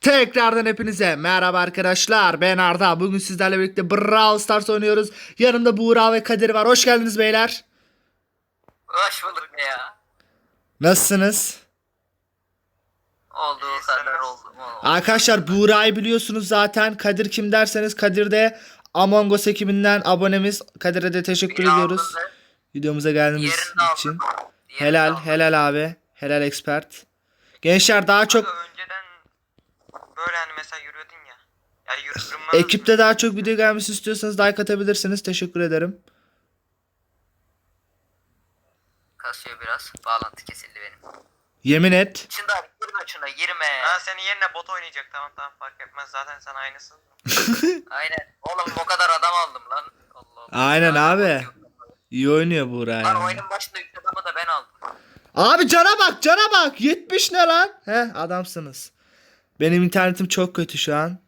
Tekrardan hepinize merhaba arkadaşlar. Ben Arda. Bugün sizlerle birlikte Brawl Stars oynuyoruz. Yanımda Buğra ve Kadir var. Hoş geldiniz beyler. Hoş bulduk ya. Nasılsınız? Olduğu kadar oldu mu? Arkadaşlar Buğra'yı biliyorsunuz zaten. Kadir kim derseniz Kadir de Among Us ekibinden abonemiz. Kadir'e de teşekkür Birini ediyoruz. aldım da Videomuza geldiğiniz için. diğerini Helal aldım. helal abi. Helal expert. Gençler daha çok Kanka önceden böyle hani mesela yürüyordun ya. Ya yürüdüm ekipte daha çok video gelmesi istiyorsanız like atabilirsiniz. Teşekkür ederim. Kasıyor biraz. Bağlantı kesildi benim. Yemin et. Şimdi abi girme şuna girme. Ha senin yerine bot oynayacak tamam tamam fark etmez zaten sen aynısın. Aynen. Oğlum o kadar adam aldım lan. Allah Allah. Aynen Daha abi. İyi oynuyor Buğra Lan oyunun başında üç adamı da ben aldım. Abi cana bak cana bak 70 ne lan? He adamsınız. Benim internetim çok kötü şu an.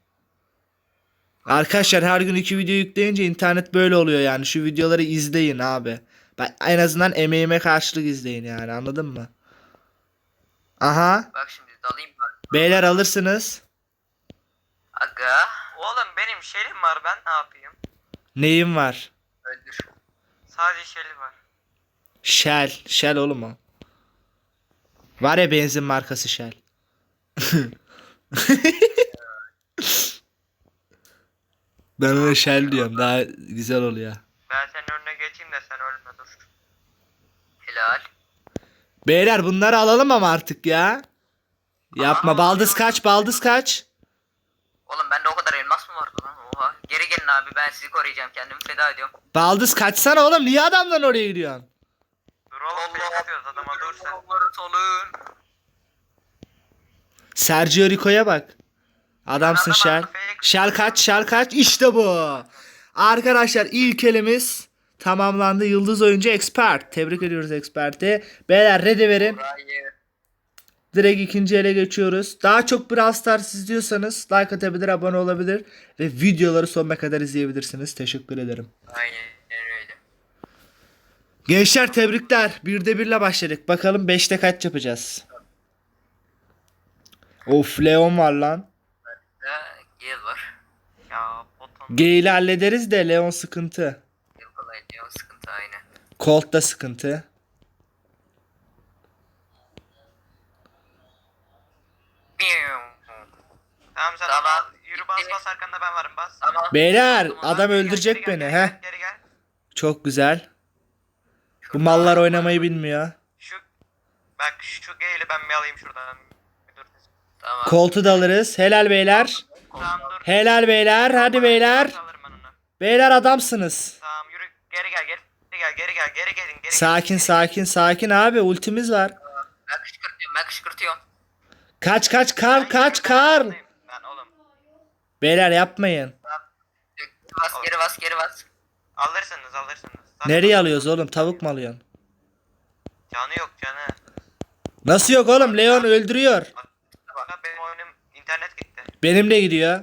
Arkadaşlar her gün iki video yükleyince internet böyle oluyor yani. Şu videoları izleyin abi. Ben en azından emeğime karşılık izleyin yani anladın mı? Aha. Bak şimdi dalayım ben. Beyler alırsınız. Aga. Oğlum benim şelim var ben ne yapayım? Neyim var? Öldür. Sadece şeli var. Shell. Shell oğlum o. Var ya benzin markası Shell. ben ona Shell diyorum. Daha güzel oluyor. Ben senin önüne geçeyim de sen ölme dur. Helal. Beyler bunları alalım ama artık ya. Yapma. Baldız kaç? Baldız kaç? Oğlum bende o kadar elmas mı vardı lan? Oha. Geri gelin abi ben sizi koruyacağım. Kendimi feda ediyorum. Baldız kaçsana oğlum. Niye adamdan oraya gidiyorsun? Dur oğlum atıyoruz adama dur sen. Allah'ım olun. Sergio Rico'ya bak. Adamsın fake- Shell kaç? Shell kaç? İşte bu. Arkadaşlar ilk elimiz tamamlandı. Yıldız oyuncu expert. Tebrik ediyoruz expert'i. Beyler ready verin. Direkt ikinci ele geçiyoruz. Daha çok Brawl Stars izliyorsanız like atabilir, abone olabilir ve videoları sonuna kadar izleyebilirsiniz. Teşekkür ederim. Aynen. Gençler tebrikler. Birde birle başladık. Bakalım beşte kaç yapacağız. Of Leon var lan. Da Gale var. Ya botun. Gale'i hallederiz de Leon sıkıntı. Gale kolay diyor sıkıntı aynen. Colt da sıkıntı. Tamam sen Tamam. tamam. yürü bas bas arkanda ben varım bas. Tamam. Beyler adam öldürecek beni. gel, Geri gel. Çok güzel. Bu mallar oynamayı bilmiyor. Şu bak şu Gale'i ben bir alayım şuradan. Tamam. Colt'u da alırız. Helal beyler. Tamam dur. Helal beyler. Hadi beyler. Alırım ben onu. Beyler adamsınız. Tamam yürü geri gel geri gel geri gel geri gelin geri Sakin sakin sakin abi ultimiz var. Ben kışkırtıyorum ben kışkırtıyorum. Kaç kaç kar kaç kar. Ben oğlum Beyler yapmayın. Bas geri bas geri bas. alırsınız alırsınız. Zaten Nereye alıyoruz oğlum? Tavuk mu alıyorsun? Canı yok canı. Nasıl yok oğlum? Leon öldürüyor. Bak benim oyunum internet gitti. Benimle gidiyor.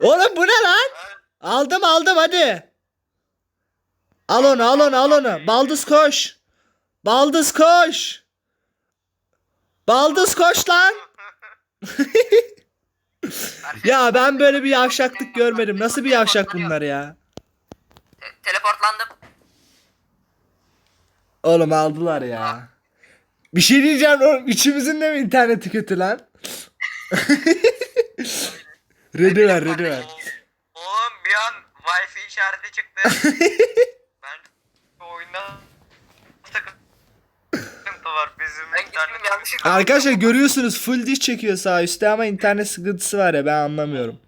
oğlum bu ne lan? Aldım aldım hadi. Al onu al onu al onu. Baldız koş. Baldız koş. Baldız koş lan. ya ben böyle bir yavşaklık görmedim. Nasıl bir yavşak bunlar ya? Te- teleportlandım. Oğlum aldılar ya. Bir şey diyeceğim oğlum. Üçümüzün de mi interneti kötü lan? ready ver ready ver. Oğlum bir an wifi işareti çıktı. ben bu oyunda sıkıntı var bizim Ben gittim internet. yanlışlıkla. Arkadaşlar görüyorsunuz full diş çekiyor sağ üstte ama internet sıkıntısı var ya ben anlamıyorum.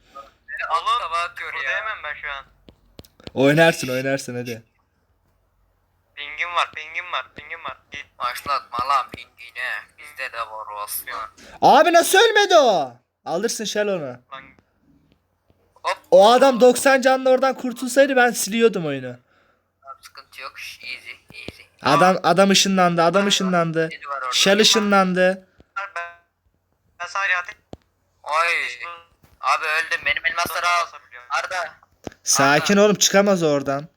Alt tava atıyor ya. Buradayım ben şu an. Oynarsın oynarsın hadi. Pingim var pingim var pingim var. Git. Başlatma lan pingine. Bizde de var o. Abi nasıl ölmedi o? Alırsın şel onu. Lan Hop. O adam 90 canlı oradan kurtulsaydı ben siliyordum oyunu. Tamam, Sıkıntı yok. Easy easy. Adam adam ışınlandı adam ışınlandı. Şel ışınlandı. ben, ben sadece ateş Oy. Abi öldüm. Benim elmasları al. Arda. Sakin oğlum çıkamaz oradan.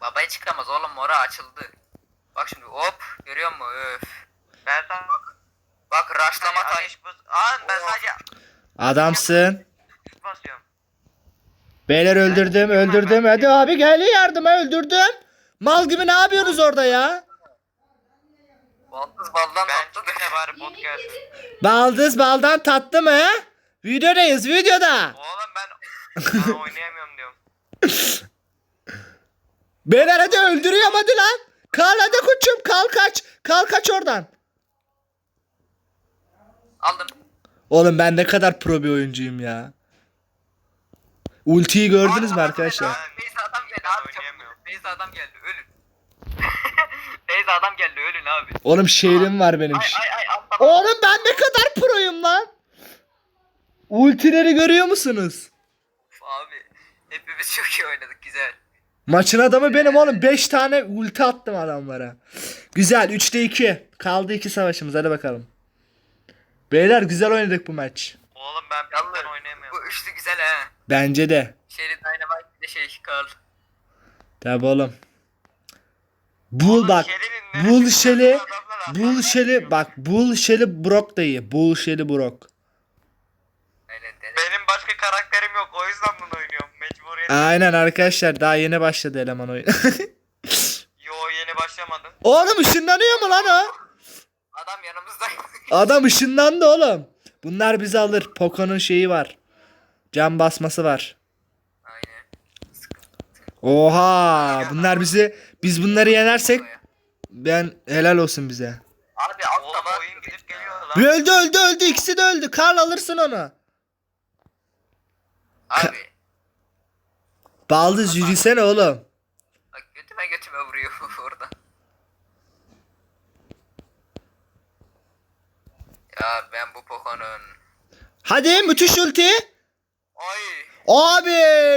Babaya çıkamaz oğlum mora açıldı. Bak şimdi hop görüyor musun? Öf. Ben bak. Bak raşlama Hani taş. ben sadece Adamsın. basıyorum. Beyler öldürdüm öldürdüm. Hadi abi gel yardıma öldürdüm. Mal gibi ne yapıyorsunuz orada ya? Baldız baldan Ben tatlı. çıkınca bari bot gelsin. Baldız baldan tatlı mı? Videodayız videoda. Oğlum ben, ben oynayamıyorum diyorum. Beyler hadi öldürüyorum hadi lan. Kal hadi koçum kal kaç. Kal kaç oradan. Aldım. Oğlum ben ne kadar pro bir oyuncuyum ya. Ultiyi gördünüz mü arkadaşlar? Beyza adam geldi abi çabuk. Beyza adam geldi ölün. Beyza adam geldi ölün abi. Oğlum şehrim var benim. Ay ay ay atla. Oğlum ben ne kadar proyum lan. Ultileri görüyor musunuz? Abi hepimiz çok iyi oynadık güzel. Maçın adamı benim oğlum. 5 tane ulti attım adamlara. Güzel 3'te 2. Kaldı 2 savaşımız hadi bakalım. Beyler güzel oynadık bu maç. Oğlum ben Yalnız oynayamıyorum. bu üçlü güzel he. Bence de. Şeyli Dynamite bir de şey Carl. Tabi oğlum. Bul bak. Şerinin Bul adamlar Bul yapıyor. Bak Bul Shelly Brock da iyi. Bul Shelly Brock. Benim başka karakterim yok o yüzden bunu oynuyorum. Mecburiyet. Aynen arkadaşlar daha yeni başladı eleman oyun. Yo yeni başlamadım. oğlum ışınlanıyor mu lan o? Adam yanımızda. Adam ışınlandı oğlum. Bunlar bizi alır. Poco'nun şeyi var. Cam basması var. Aynen. Oha bunlar bizi biz bunları yenersek ben helal olsun bize. Abi alt Oğlum tabağa oyun gidip geliyor lan. Öldü öldü öldü ikisi de öldü. Karl alırsın onu. Abi. Baldız yürüsene oğlum. Bak götüme götüme vuruyor orada. Ya ben bu Poco'nun. Hadi müthiş ulti. Ay. Abi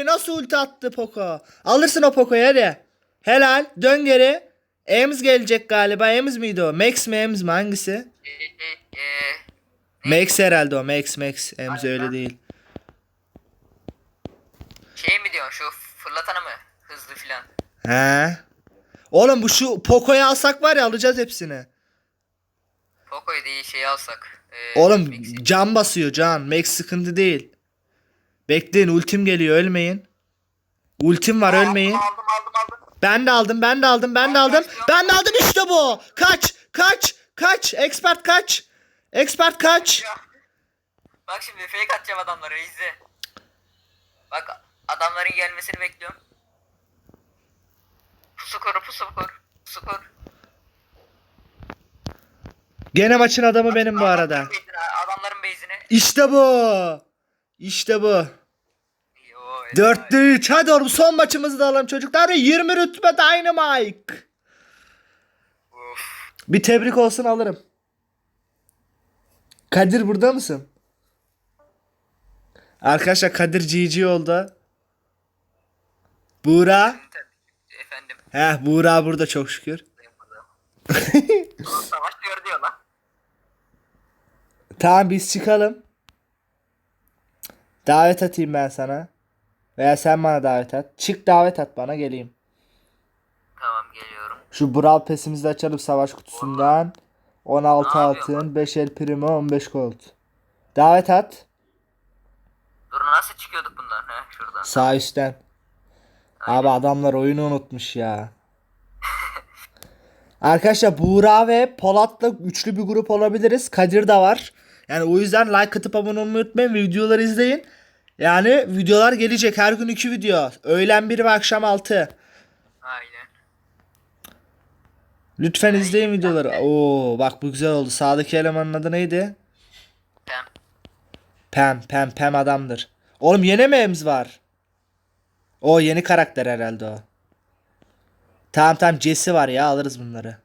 nasıl ulti attı Poco. Alırsın o Poco'yu hadi. Helal dön geri. Ems gelecek galiba. Ems miydi o? Max mi Ems mi hangisi? E, e, e, Max herhalde o. Max Max. Ems öyle değil. Şey mi diyorsun şu fırlatanı mı? Hızlı filan. He. Oğlum bu şu Poco'yu alsak var ya alacağız hepsini. Poco'yu değil şeyi alsak. E, Oğlum Max'i. can basıyor can. Max sıkıntı değil. Bekleyin ultim geliyor ölmeyin. Ultim var ölmeyin. Aldım aldım aldım. Ben de aldım ben de aldım ben de aldım. Ben de aldım işte bu. Kaç kaç kaç. Expert kaç. Expert kaç. Bak şimdi fake atacağım adamlara izle. Bak adamların gelmesini bekliyorum. Pusu koru pusu kur. Pusu kur. Gene maçın adamı benim bu arada. Adamların base'ine, Adamların. İşte bu. İşte bu. Yo, 4'te 3. Hadi oğlum son maçımızı da alalım çocuklar. Ve 20 rütbe Dynamite. Uf. Bir tebrik olsun alırım. Kadir burada mısın? Arkadaşlar Kadir GG oldu. Buğra. Efendim. Heh Buğra burada çok şükür. Ulan Savaşlıyor diyor lan. Tamam biz çıkalım. Davet atayım ben sana. Veya sen bana davet at. Çık davet at bana geleyim. Tamam geliyorum. Şu Brawl Pass'imizi de açalım savaş kutusundan. 16 Ne yapıyorsun altın, 5 el primo, 15 gold. Davet at. Dur nasıl çıkıyorduk bundan? He şuradan. Sağ üstten. Abi adamlar oyunu unutmuş ya. Arkadaşlar Buğra ve Polat'la üçlü bir grup olabiliriz. Kadir de var. Yani o yüzden like atıp abone olmayı unutmayın videoları izleyin. Yani videolar gelecek. Her gün iki video. Öğlen 1 ve akşam 6. Aynen. Lütfen izleyin videoları. Oo bak bu güzel oldu. Sağdaki elemanın adı neydi? Pem. Pem. Pem. Pem adamdır. Oğlum yeni mi var? O yeni karakter herhalde o. Tamam tamam Jesse var ya alırız bunları.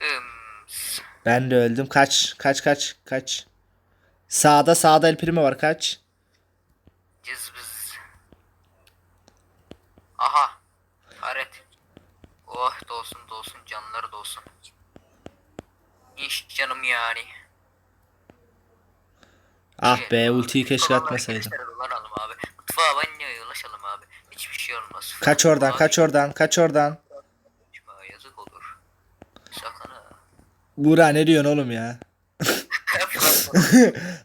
Ims. Ben de öldüm. Kaç kaç kaç kaç. Sağda sağda el primi var kaç. Cızbız. Aha. Haret. Oh dolsun dolsun canları dolsun. İş canım yani. Ah be ultiyi keşke atmasaydım. Mutfağa banyoya ulaşalım abi. Hiçbir şey olmaz. Kaç oradan Abi, kaç oradan kaç oradan. kaçma, Yazık olur. Sakın ha. Buğra ne diyorsun oğlum ya?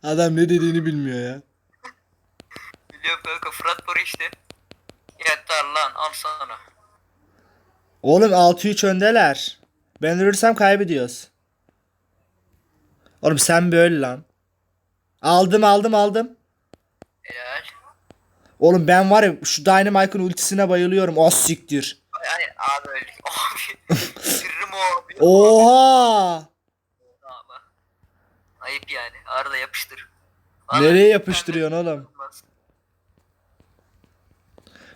Adam ne dediğini bilmiyor ya. Biliyorum kanka Fırat Boru işte. Yeter lan al sana. Oğlum 6-3 öndeler. Ben ölürsem kaybediyoruz. Oğlum sen böyle lan. Aldım aldım aldım. Helal. Oğlum ben var ya şu Dynamite'ın ultisine bayılıyorum. Az siktir. Yani abi öldük. Abi. Sırrım o. Oha! Ayıp yani. Arada yapıştır. Nereye yapıştırıyorsun oğlum? Olmaz.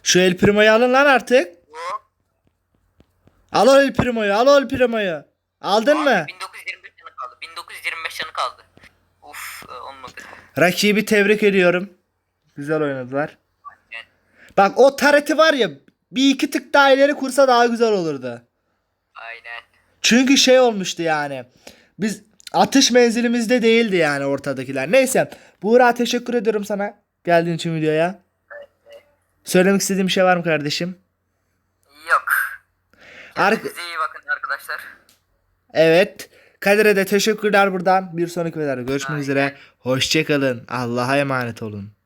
Şu El Primo'yu alın lan artık. Hop. Al o El Primo'yu al o El Primo'yu. Aldın Abi, mı? 1925 canı kaldı. 1925 canı kaldı. Uf e, olmadı. Rakibi tebrik ediyorum. Güzel oynadılar. Bak o tareti var ya bir iki tık daha ileri kursa daha güzel olurdu. aynen. Çünkü şey olmuştu yani. Biz atış menzilimizde değildi yani ortadakiler. Neyse. Buğra teşekkür ediyorum sana. Geldiğin için videoya. Söylemek istediğim bir şey var mı kardeşim? Yok. Kendinize iyi bakın arkadaşlar. evet. Kadir'e de teşekkürler buradan. Bir sonraki videoda görüşmek Aynen. üzere. Hoşçakalın. Allah'a emanet olun.